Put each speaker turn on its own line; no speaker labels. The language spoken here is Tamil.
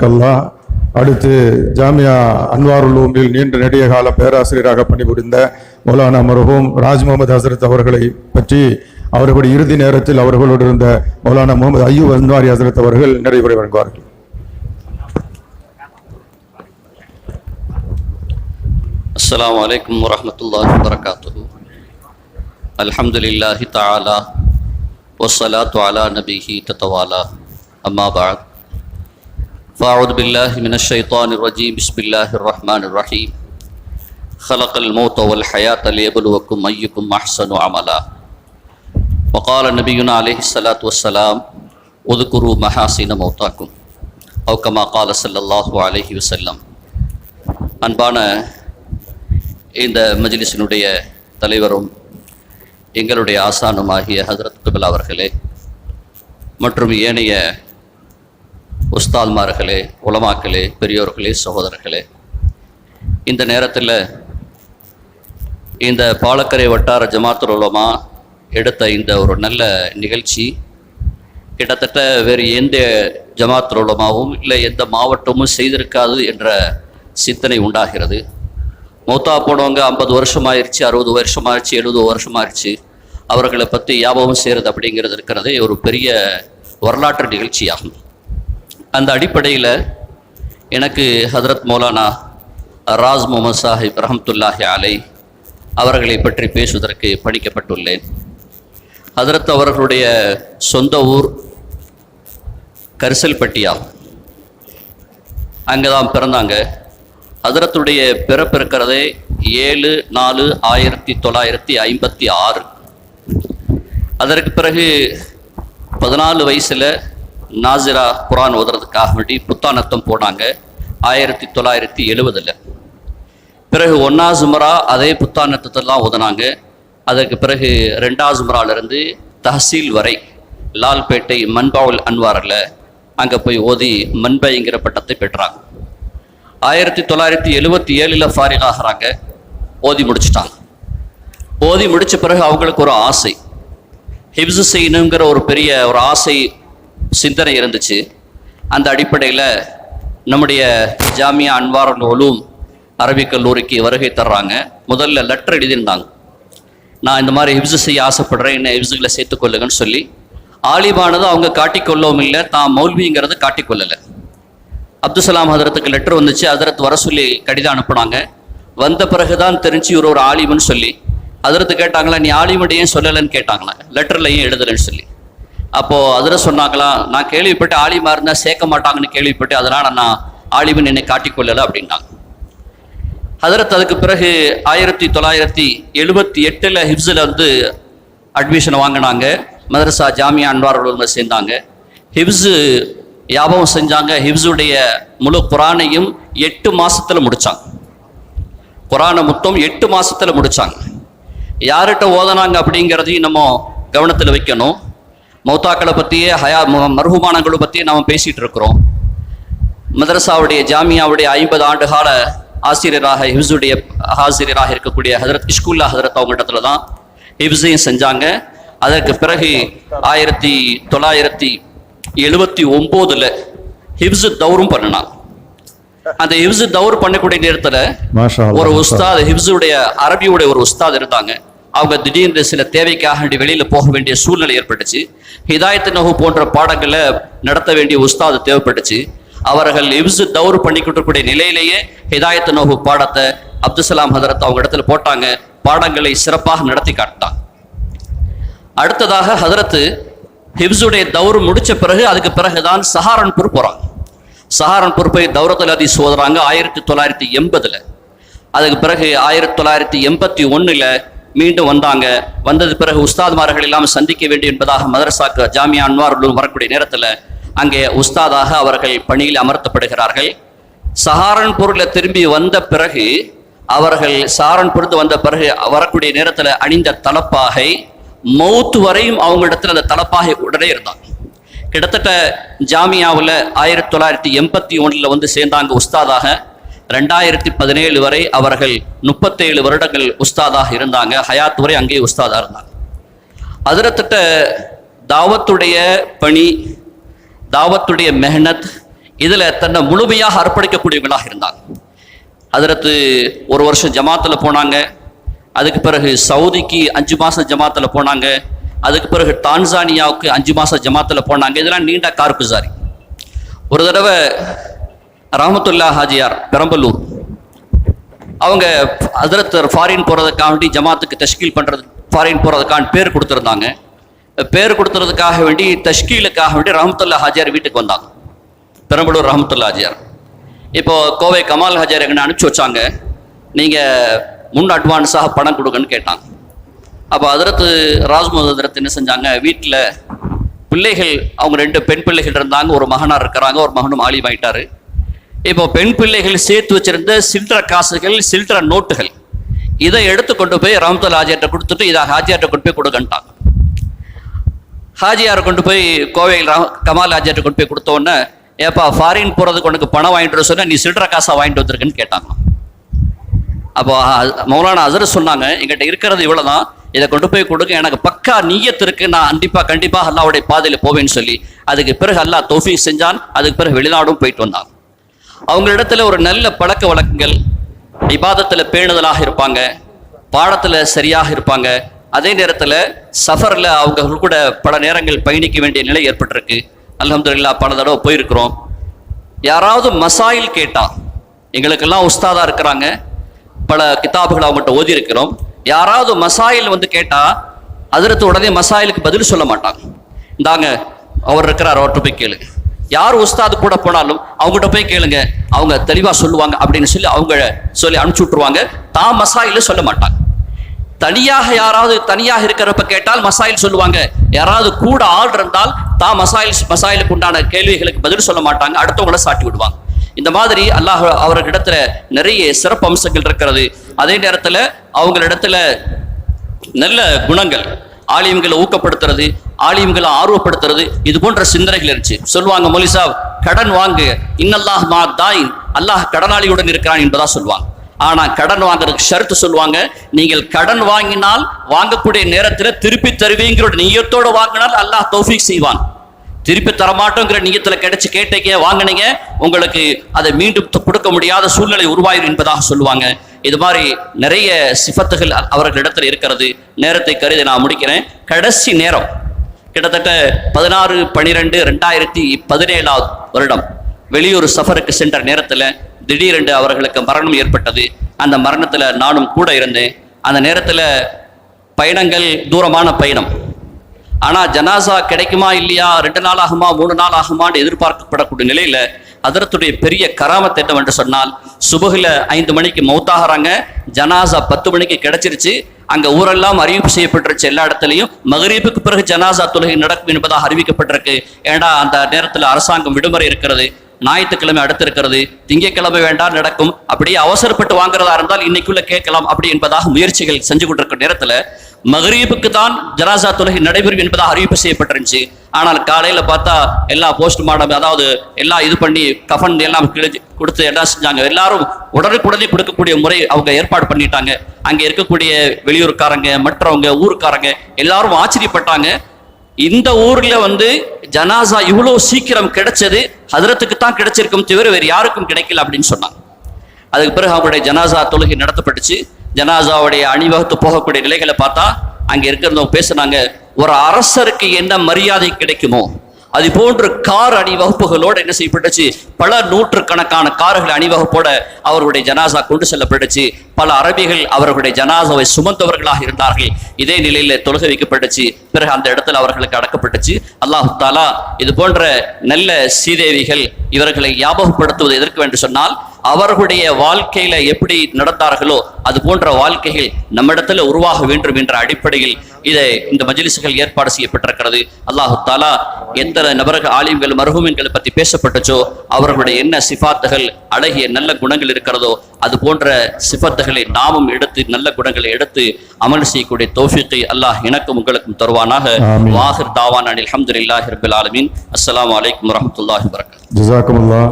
கல்லா அடுத்து ஜாமியா அன்வாருல்லூமில் நீண்ட நெடிய கால பேராசிரியராக பணிபுரிந்த மௌலானா மருகும் ராஜ் முகமது ஹசரத் அவர்களை பற்றி அவர்களுடைய இறுதி நேரத்தில் அவர்களோடு இருந்த மௌலானா முகமது ஐயூ அன்வாரி ஹசரத் அவர்கள் நிறைவுரை வழங்குவார்கள்.
அஸ்லாம் வலைக்கம் வரமத்துல்லா வரகாத்து அலமதுல்லாஹி தாலா ஒசலா துவாலா நபிஹி தத்தவாலா. அம்மா பாத். فأعوذ بالله من الشيطان الرجيم بسم الله الرحمن الرحيم خلق الموت والحياة ليبلوكم أيكم أحسن عملا وقال نبينا عليه الصلاة والسلام اذكروا محاسن موتاكم أو كما قال صلى الله عليه وسلم அன்பான இந்த மஜ்லிஸினுடைய தலைவரும் எங்களுடைய ஆசானுமாகிய ஹஜரத் குபில் அவர்களே மற்றும் ஏனைய உஸ்தாத்மார்களே உலமாக்களே பெரியோர்களே சகோதரர்களே. இந்த நேரத்தில் இந்த பாலக்கரை வட்டார ஜமாத்துல் உலமா எடுத்த இந்த ஒரு நல்ல நிகழ்ச்சி கிட்டத்தட்ட வேறு எந்த ஜமாத்துல் உலமாவும் இல்லை எந்த மாவட்டமும் செய்திருக்காது என்ற சிந்தனை உண்டாகிறது. மூத்தா போனவங்க ஐம்பது வருஷம் ஆயிடுச்சு அறுபது வருஷம் ஆயிடுச்சு எழுபது வருஷம் ஆயிடுச்சு அவர்களை பற்றி ஞாபகம் செய்கிறது அப்படிங்கிறது இருக்கிறதே ஒரு பெரிய வரலாற்று நிகழ்ச்சியாகும். அந்த அடிப்படையில் எனக்கு ஹதரத் மௌலானா ராஸ் முகமது சாஹிப் ரஹமத்துல்லாஹி அலை அவர்களை பற்றி பேசுவதற்கு பணிக்கப்பட்டுள்ளேன் ஹதரத் அவர்களுடைய சொந்த ஊர் கரிசல்பட்டியா. அங்கே தான் பிறந்தாங்க. ஹதரத்துடைய பிறப்பு இருக்கிறதே ஏழு நாலு ஆயிரத்தி தொள்ளாயிரத்தி ஐம்பத்தி ஆறு. அதற்கு பிறகு பதினாலு வயசில் நாசிரா குரான் ஓதுறதுக்காக வேண்டி புத்தானத்தம் போனாங்க. ஆயிரத்தி தொள்ளாயிரத்தி எழுபதில் பிறகு ஒன்றா சுமரா அதே புத்தானத்தத்தெல்லாம் ஓதுனாங்க. அதற்கு பிறகு ரெண்டாவது சுமராலிருந்து தஹசீல் வரை லால்பேட்டை மண்பாவல் அன்வாரில் அங்கே போய் ஓதி மண்பைங்கிற பட்டத்தை பெற்றாங்க. ஆயிரத்தி தொள்ளாயிரத்தி எழுபத்தி ஏழில் ஃபாரிக் ஆகிறாங்க. ஓதி முடிச்சிட்டாங்க. ஓதி முடித்த பிறகு அவங்களுக்கு ஒரு ஆசை. ஹிப்ஸு செய்யணுங்கிற ஒரு பெரிய ஒரு ஆசை சிந்தனை இருந்துச்சு. அந்த அடிப்படையில் நம்முடைய ஜாமியா அன்வார் ஒலூம் அரபிக் கல்லூரிக்கு வருகை தர்றாங்க. முதல்ல லெட்டர் எழுதியிருந்தாங்க. நான் இந்த மாதிரி ஹிப்ஸு செய்ய ஆசைப்படுறேன் என்ன ஹிப்ஸுகளை சேர்த்துக்கொள்ளுங்கன்னு சொல்லி. ஆலிபானது அவங்க காட்டிக்கொள்ளவும் இல்லை தான் மௌல்விங்கிறத காட்டிக்கொள்ளலை அப்துசலாம் ஹதரத்துக்கு லெட்டர் வந்துச்சு ஹதரத் வர சொல்லி கடிதம் அனுப்புனாங்க. வந்த பிறகுதான் தெரிஞ்சு இவர் ஒரு ஆலிமுன்னு சொல்லி. ஹதரத்து கேட்டாங்களா நீ ஆலிமன் சொல்லலைன்னு கேட்டாங்களா. லெட்டர்லையும் எழுதலைன்னு சொல்லி. அப்போது அதில் சொன்னாங்களாம் நான் கேள்விப்பட்டு ஆலிமா இருந்தால் சேர்க்க மாட்டாங்கன்னு கேள்விப்பட்டு அதனால் நான் ஆலிமன் என்னை காட்டிக்கொள்ளலை அப்படின்னாங்க. ஹதரத் அதுக்கு பிறகு ஆயிரத்தி தொள்ளாயிரத்தி எழுபத்தி எட்டில் ஹிப்ஸில் வந்து அட்மிஷன் வாங்கினாங்க. மதரசா ஜாமியா அன்வார் சேர்ந்தாங்க. ஹிப்ஸு ஞாபகம் செஞ்சாங்க. ஹிப்ஸுடைய முழு குரானையும் எட்டு மாதத்தில் முடித்தாங்க குரானை மொத்தம் எட்டு மாதத்தில் முடித்தாங்க யார்கிட்ட ஓதனாங்க அப்படிங்கிறதையும் நம்ம கவனத்தில் வைக்கணும். மௌத்தாக்களை பற்றியே ஹயா ம- மர்ஹூமானங்களை பற்றியே நம்ம பேசிகிட்டு இருக்கிறோம் மதரசாவுடைய ஜாமியாவுடைய ஐம்பது ஆண்டு கால ஆசிரியராக ஹிப்ஸுடைய ஆசிரியராக இருக்கக்கூடிய ஹதரத் இஷ்குல்லா ஹதரத் அவங்க இடத்துல தான் ஹிப்ஸையும் செஞ்சாங்க. அதற்கு பிறகு ஆயிரத்தி தொள்ளாயிரத்தி எழுபத்தி ஒம்போதுல ஹிப்ஸு தௌரும் பண்ணினாங்க அந்த ஹிப்ஸு தௌர் பண்ணக்கூடிய நேரத்தில் ஒரு. உஸ்தாத் ஹிப்ஸுடைய அரபியுடைய ஒரு உஸ்தாத் இருந்தாங்க. அவங்க திடீர்னு சில தேவைக்காக வேண்டி வெளியில் போக வேண்டிய சூழ்நிலை ஏற்பட்டுச்சு. ஹிதாயத்து நகு போன்ற பாடங்களை நடத்த வேண்டிய உஸ்தாது தேவைப்பட்டுச்சு. அவர்கள் ஹிப்ஸு தவறு பண்ணிக்கிட்டு இருக்கக்கூடிய நிலையிலேயே ஹிதாயத்து நகு பாடத்தை அப்துசலாம் ஹதரத் அவங்க இடத்துல போட்டாங்க. பாடங்களை சிறப்பாக நடத்தி காட்டினாங்க. அடுத்ததாக ஹதரத்து ஹிப்ஸுடைய தௌர் முடிச்ச பிறகு அதுக்கு பிறகுதான் சஹாரன்பூர் போறாங்க. சஹாரன்பூர் போய் தௌரத்தில் அதி ஓதுறாங்க ஆயிரத்தி தொள்ளாயிரத்தி எண்பதுல. அதுக்கு பிறகு ஆயிரத்தி தொள்ளாயிரத்தி எண்பத்தி ஒண்ணுல மீண்டும் வந்தாங்க. வந்தது பிறகு உஸ்தாத்மார்கள் எல்லாம் சந்திக்க வேண்டும் என்பதாக மதரசாக்கு ஜாமியா அன்வார் வரக்கூடிய நேரத்தில் அங்கே உஸ்தாதாக அவர்கள் பணியில் அமர்த்தப்படுகிறார்கள். சஹாரன்பூரில் திரும்பி வந்த பிறகு அவர்கள் சஹாரன்பூருக்கு வந்த பிறகு வரக்கூடிய நேரத்தில் அணிந்த தலப்பாகை மௌத்து வரையும் அவங்க அந்த தலப்பாகை உடனே இருந்தாங்க கிட்டத்தட்ட ஜாமியாவில் ஆயிரத்தி தொள்ளாயிரத்தி எண்பத்தி ஒன்றில் வந்து சேர்ந்தாங்க உஸ்தாதாக. ரெண்டாயிரத்தி பதினேழு வரை அவர்கள் முப்பத்தேழு வருடங்கள் உஸ்தாதாக இருந்தாங்க. ஹயாத் வரை அங்கேயே உஸ்தாதாக இருந்தாங்க. அதிரத்திட்ட தாவத்துடைய பணி தாவத்துடைய மெஹனத் இதில் தன்னை முழுமையாக அர்ப்பணிக்கக்கூடியவங்களாக இருந்தாங்க. அதிரத்து ஒரு வருஷம் ஜமாத்தில் போனாங்க. அதுக்கு பிறகு சவுதிக்கு அஞ்சு மாதம் ஜமாத்தில் போனாங்க. அதுக்கு பிறகு டான்சானியாவுக்கு அஞ்சு மாதம் ஜமாத்தில் போனாங்க. இதெல்லாம் நீண்ட கார்குசாரி. ஒரு தடவை ராமத்துல்லா ஹாஜியார் பெரம்பலூர். அவங்க ஹதரத் ஃபாரின் போகிறதுக்காக வேண்டி ஜமாத்துக்கு தஷ்கீல் பண்ணுறது ஃபாரின் போகிறதுக்கான பேர் கொடுத்துருந்தாங்க. பேர் கொடுத்துறதுக்காக வேண்டி தஷ்கீலுக்காக வேண்டி ரஹமத்துல்லா ஹாஜியார் வீட்டுக்கு வந்தாங்க. பெரம்பலூர் ரஹமத்துல்லா ஹாஜியார். இப்போது கோவை கமால் ஹாஜியார் எங்கன்னு அனுப்பிச்சி வச்சாங்க. நீங்கள் முன் அட்வான்ஸாக பணம் கொடுங்கன்னு கேட்டாங்க. அப்போ அதிரத்து ராஜ்முகத் என்ன செஞ்சாங்க? வீட்டில் பிள்ளைகள் அவங்க ரெண்டு பெண் பிள்ளைகள் இருந்தாங்க. ஒரு மகனார் இருக்கிறாங்க ஒரு மகனும் ஆகிட்டாரு இப்போ பெண் பிள்ளைகள் சேர்த்து வச்சிருந்த சில்லற காசுகள் சில்லற நோட்டுகள் இதை எடுத்து கொண்டு போய் ரஹமத்துல் ஹாஜியார்ட்ட கொடுத்துட்டு இதை ஹாஜியார்ட்ட கொண்டு போய் கொடுக்கன்ட்டாங்க ஹாஜியார் கொண்டு போய் கோவையில் ராம் கமால் ஹாஜியார்ட்ட கொண்டு போய் கொடுத்தோன்னே ஏப்பா ஃபாரின் போகிறதுக்கு உனக்கு பணம் வாங்கிட்டு வர நீ சில்லற காசாக வாங்கிட்டு வந்திருக்குன்னு கேட்டாங்க அப்போ மௌலானா அசர் சொன்னாங்க எங்கிட்ட இருக்கிறது இவ்வளோ தான் இதை கொண்டு போய் கொடுக்க எனக்கு பக்கா நீயத்து இருக்கு நான் கண்டிப்பாக கண்டிப்பாக அல்லாவுடைய பாதையில் போவேன்னு சொல்லி அதுக்கு பிறகு அல்லாஹ் தோஃபி செஞ்சான் அதுக்கு பிறகு வெளிநாடும் போயிட்டு வந்தாங்க அவங்களிடத்துல ஒரு நல்ல பழக்க வழக்கங்கள் விவாதத்தில் பேணுதலாக இருப்பாங்க. பாடத்தில் சரியாக இருப்பாங்க. அதே நேரத்தில் சஃபரில் அவங்க கூட பல நேரங்கள் பயணிக்க வேண்டிய நிலை ஏற்பட்டிருக்கு. அலமதுல்லா பல தடவை போயிருக்கிறோம். யாராவது மசாயில் கேட்டா எங்களுக்கெல்லாம் உஸ்தாதாக இருக்கிறாங்க. பல கிதாபுகளை அவங்ககிட்ட ஓதி இருக்கிறோம் யாராவது மசாயில் வந்து கேட்டால் அதிரத்து உடனே மசாயிலுக்கு பதில் சொல்ல மாட்டாங்க. இந்தாங்க அவர் இருக்கிறார் அவர்கிட்ட போய் கேளுங்க. யார் உஸ்தாது கூட போனாலும் அவங்ககிட்ட போய் கேளுங்க. அவங்க தெளிவாக சொல்லுவாங்க அப்படின்னு சொல்லி அவங்க சொல்லி அனுப்பிச்சு விட்டுருவாங்க. தான் மசாயில் சொல்ல மாட்டாங்க. தனியாக யாராவது தனியாக இருக்கிறப்ப கேட்டால் மசாயில் சொல்லுவாங்க. யாராவது கூட ஆள் இருந்தால் தான் மசாயில் மசாயிலுக்கு உண்டான கேள்விகளுக்கு பதில் சொல்ல மாட்டாங்க. அடுத்தவங்கள சாட்டி விடுவாங்க. இந்த மாதிரி அல்லாஹ் அவர்களிடத்துல நிறைய சிறப்பு அம்சங்கள் இருக்கிறது. அதே நேரத்தில் அவங்களிடத்துல நல்ல குணங்கள் ஆலயங்களை ஊக்கப்படுத்துறது ஆலிம்களை ஆர்வப்படுத்துறது இது போன்ற சிந்தனைகள் இருந்துச்சு. சொல்லுவாங்க மொலிசா கடன் வாங்கு. இன்னல்லாஹ் மா தாயின். அல்லாஹ் கடனாளியுடன் இருக்கிறான் என்பதா சொல்லுவாங்க. ஆனா கடன் வாங்குறதுக்கு ஷர்த்து சொல்லுவாங்க நீங்கள் கடன் வாங்கினால் வாங்கக்கூடிய நேரத்தில் திருப்பி தருவீங்கிற நீயத்தோடு வாங்கினால் அல்லாஹ் தௌஃபிக் செய்வான். திருப்பி தரமாட்டோங்கிற நீயத்தில் கிடைச்சி கேட்டீங்க வாங்கினீங்க உங்களுக்கு அதை மீண்டும் கொடுக்க முடியாத சூழ்நிலை உருவாயிரும் என்பதாக சொல்லுவாங்க. இது மாதிரி நிறைய சிஃபத்துகள் அவர்களிடத்தில் இருக்கிறது. நேரத்தை கருதி நான் முடிக்கிறேன். கடைசி நேரம். கிட்டத்தட்ட பதினாறு பனிரெண்டு ரெண்டாயிரத்தி பதினேழாவது வருடம் வெளியூர் சஃபருக்கு சென்ற நேரத்தில் திடீரென்று அவர்களுக்கு மரணம் ஏற்பட்டது. அந்த மரணத்தில் நானும் கூட இருந்தேன். அந்த நேரத்தில் பயணங்கள் தூரமான பயணம். ஆனால் ஜனாசா கிடைக்குமா இல்லையா ரெண்டு நாள் ஆகுமா மூணு நாள் ஆகுமான்னு எதிர்பார்க்கப்படக்கூடிய நிலையில் அதரத்துடைய பெரிய கராமத் என்னவென்று சொன்னால் சுபகில் ஐந்து மணிக்கு மௌத்தாகிறாங்க. ஜனாசா பத்து மணிக்கு கிடைச்சிருச்சு. அங்க ஊரெல்லாம் அறிவிப்பு செய்யப்பட்டிருச்சு எல்லா இடத்துலையும் மகரீபுக்கு பிறகு ஜனாசா தொழுகை நடக்கும் என்பதாக அறிவிக்கப்பட்டிருக்கு. ஏன்னா அந்த நேரத்தில் அரசாங்கம் விடுமுறை இருக்கிறது? ஞாயிற்றுக்கிழமை அடுத்து இருக்கிறது திங்கட்கிழமை வேண்டாம் நடக்கும். அப்படியே அவசரப்பட்டு வாங்குறதா இருந்தால் இன்னைக்குள்ள கேட்கலாம் அப்படி என்பதாக முயற்சிகள் செஞ்சு கொண்டிருக்கிற நேரத்தில் மகரீபுக்கு தான் ஜனாசா தொழுகை நடைபெறும் என்பதாக அறிவிப்பு செய்யப்பட்டிருந்துச்சு. ஆனால் காலையில் பார்த்தா எல்லா போஸ்ட் மார்டம் அதாவது எல்லாம் இது பண்ணி கஃன் எல்லாம் கிழிஞ்சு கொடுத்து எல்லாம் செஞ்சாங்க. எல்லாரும் உடனுக்குடனே கொடுக்கக்கூடிய முறை அவங்க ஏற்பாடு பண்ணிட்டாங்க. அங்கே இருக்கக்கூடிய வெளியூர்காரங்க மற்றவங்க ஊருக்காரங்க எல்லாரும் ஆச்சரியப்பட்டாங்க. இந்த ஊர்ல வந்து ஜனாசா இவ்வளோ சீக்கிரம் கிடைச்சது ஹதரத்துக்கு தான் கிடைச்சிருக்கும் தவிர வேறு யாருக்கும் கிடைக்கல அப்படின்னு சொன்னாங்க. அதுக்கு பிறகு அவங்களுடைய ஜனாசா தொழுகை நடத்தப்பட்டுச்சு. ஜனாசாவுடைய அணிவகுத்து போகக்கூடிய நிலைகளை பார்த்தா அங்கே இருக்கிறவங்க பேசுனாங்க ஒரு அரசருக்கு என்ன மரியாதை கிடைக்குமோ அது போன்று கார் அணிவகுப்புகளோடு என்ன செய்யப்பட்டுச்சு? பல நூற்றுக்கணக்கான கார்கள் அணிவகுப்போட அவர்களுடைய ஜனாசா கொண்டு செல்லப்பட்டுச்சு. பல அரபிகள் அவர்களுடைய ஜனாசாவை சுமந்தவர்களாக இருந்தார்கள். இதே நிலையில தொழுகை வைக்கப்பட்டுச்சு. பிறகு அந்த இடத்துல அவர்களுக்கு அடக்கப்பட்டுச்சு. அல்லாஹு தாலா இது போன்ற நல்ல சீதேவிகள் இவர்களை ஞாபகப்படுத்துவது எதற்கு என்று சொன்னால் அவர்களுடைய வாழ்க்கையில எப்படி நடந்தார்களோ அது போன்ற வாழ்க்கைகள் நம்மிடத்துல உருவாக வேண்டும் என்ற அடிப்படையில் இதை இந்த மஜிலிசுகள் ஏற்பாடு செய்யப்பட்டிருக்கிறது. அல்லாஹு தாலா எந்த நபர்கள் ஆலிம்கள் மருகுமின்களை பற்றி பேசப்பட்டுச்சோ அவர்களுடைய என்ன சிபாத்துகள் அழகிய நல்ல குணங்கள் இருக்கிறதோ அது போன்ற சிபாத்துகளை நாமும் எடுத்து நல்ல குணங்களை எடுத்து அமல் செய்யக்கூடிய தௌஃபீக்கை அல்லாஹ் எனக்கும் உங்களுக்கும் தருவானாக. வாஹிர் தாவான் அனில் அல்ஹம்துலில்லாஹி ரபில் ஆலமீன். அஸ்ஸலாமு அலைக்கும் வரஹ்மத்துல்லாஹி வபரகாத்துஹு
ஜசாக்குமுல்லா